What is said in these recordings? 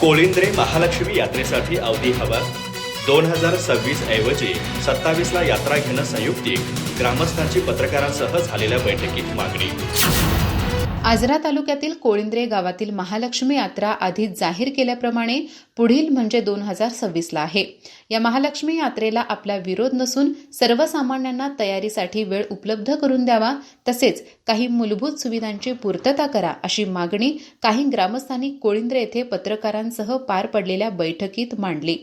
कोळिंद्रे महालक्ष्मी यात्रेसाठी अवधी हवा. दोन हजार सव्वीस ऐवजी सत्तावीसला यात्रा घेणं संयुक्तिक ग्रामस्थांची पत्रकारांसह झालेल्या बैठकीत मागणी. आजरा तालुक्यातील कोळिंद्रे गावातील महालक्ष्मी यात्रा आधीच जाहीर केल्याप्रमाणे पुढील म्हणजे दोन हजार सव्वीसला आहे. या महालक्ष्मी यात्रेला आपला विरोध नसून सर्वसामान्यांना तयारीसाठी वेळ उपलब्ध करून द्यावा तसेच काही मूलभूत सुविधांची पूर्तता करा अशी मागणी काही ग्रामस्थांनी कोळिंद्रे येथे पत्रकारांसह पार पडलेल्या बैठकीत मांडली.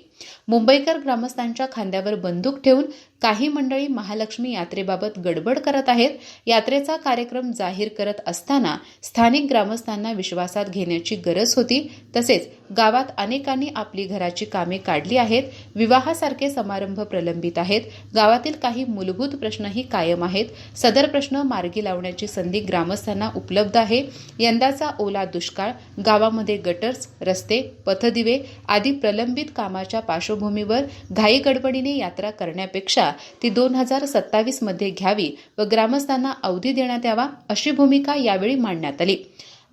मुंबईकर ग्रामस्थांच्या खांद्यावर बंदूक ठेवून काही मंडळी महालक्ष्मी यात्रेबाबत गडबड करत आहेत. यात्रेचा कार्यक्रम जाहीर करत असताना स्थानिक ग्रामस्थांना विश्वासात घेण्याची गरज होती. तसेच गावात अनेकांनी आपली घराची कामे काढली आहेत. विवाहासारखे समारंभ प्रलंबित आहेत. गावातील काही मूलभूत प्रश्नही कायम आहेत. सदर प्रश्न मार्गी लावण्याची संधी ग्रामस्थांना उपलब्ध आहे. यंदाचा ओला दुष्काळ गावामध्ये गटर्स रस्ते पथदिवे आदी प्रलंबित कामाच्या पार्श्वभूमीवर घाई गडबडीने यात्रा करण्यापेक्षा ती दोन हजार सत्तावीसमध्ये घ्यावी व ग्रामस्थांना अवधी देण्यात यावा अशी भूमिका यावेळी मांडण्यात आली.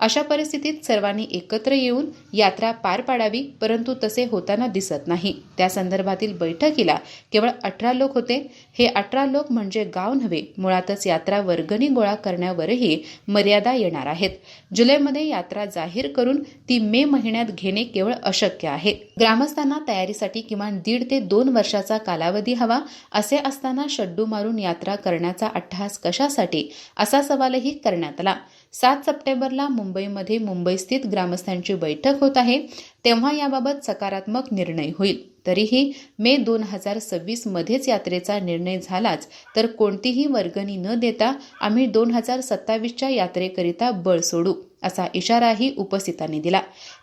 अशा परिस्थितीत सर्वांनी एकत्र येऊन यात्रा पार पाडावी परंतु तसे होताना दिसत नाही. त्या संदर्भातील बैठकीला केवळ अठरा लोक होते. हे अठरा लोक म्हणजे गाव नव्हे मुळातच यात्रा वर्गणी गोळा करण्यावरही मर्यादा येणार आहेत. जुलैमध्ये यात्रा जाहीर करून ती मे महिन्यात घेणे केवळ अशक्य आहे. ग्रामस्थांना तयारीसाठी किमान दीड ते दोन वर्षाचा कालावधी हवा असे असताना शड्डू मारून यात्रा करण्याचा अट्टहास कशासाठी? असा सवालही करण्यात आला. सात सप्टेंबरला मुंबईमध्ये मुंबईस्थित ग्रामस्थांची बैठक होत आहे. तेव्हा याबाबत सकारात्मक निर्णय होईल. तरीही मे दोन हजार सव्वीसमध्येच यात्रेचा निर्णय झालाच तर कोणतीही वर्गणी न देता आम्ही दोन हजार सत्तावीसच्या यात्रेकरिता बळ सोडू. असा इशाराही उपस्थितांनी दिला.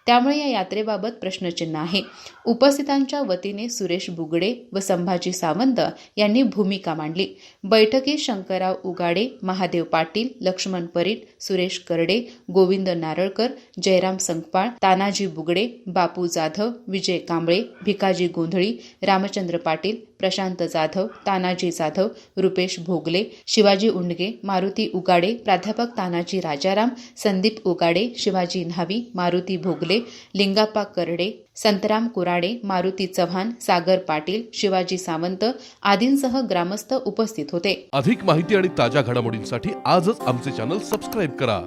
त्यामुळे या यात्रेबाबत प्रश्नचिन्ह आहे. उपस्थितांच्या वतीने सुरेश बुगडे व संभाजी सावंत यांनी भूमिका मांडली. बैठकीत शंकरराव उगाडे महादेव पाटील लक्ष्मण परीट सुरेश करडे गोविंद नारळकर जयराम संकपाळ तानाजी बुगडे बापू जाधव विजय कांबळे भिकाजी गोंधळी रामचंद्र पाटील प्रशांत जाधव तानाजी जाधव रुपेश भोगले शिवाजी उंडगे मारुती उगाडे प्राध्यापक तानाजी राजाराम संदीप उगाडे शिवाजी न्हावी मारुती भोगले लिंगाप्पा करडे संतराम कुराडे मारुती चव्हाण सागर पाटील शिवाजी सावंत आदींसह ग्रामस्थ उपस्थित होते. अधिक माहिती आणि ताज्या घडामोडींसाठी आजच आमचे चॅनल सबस्क्राईब करा.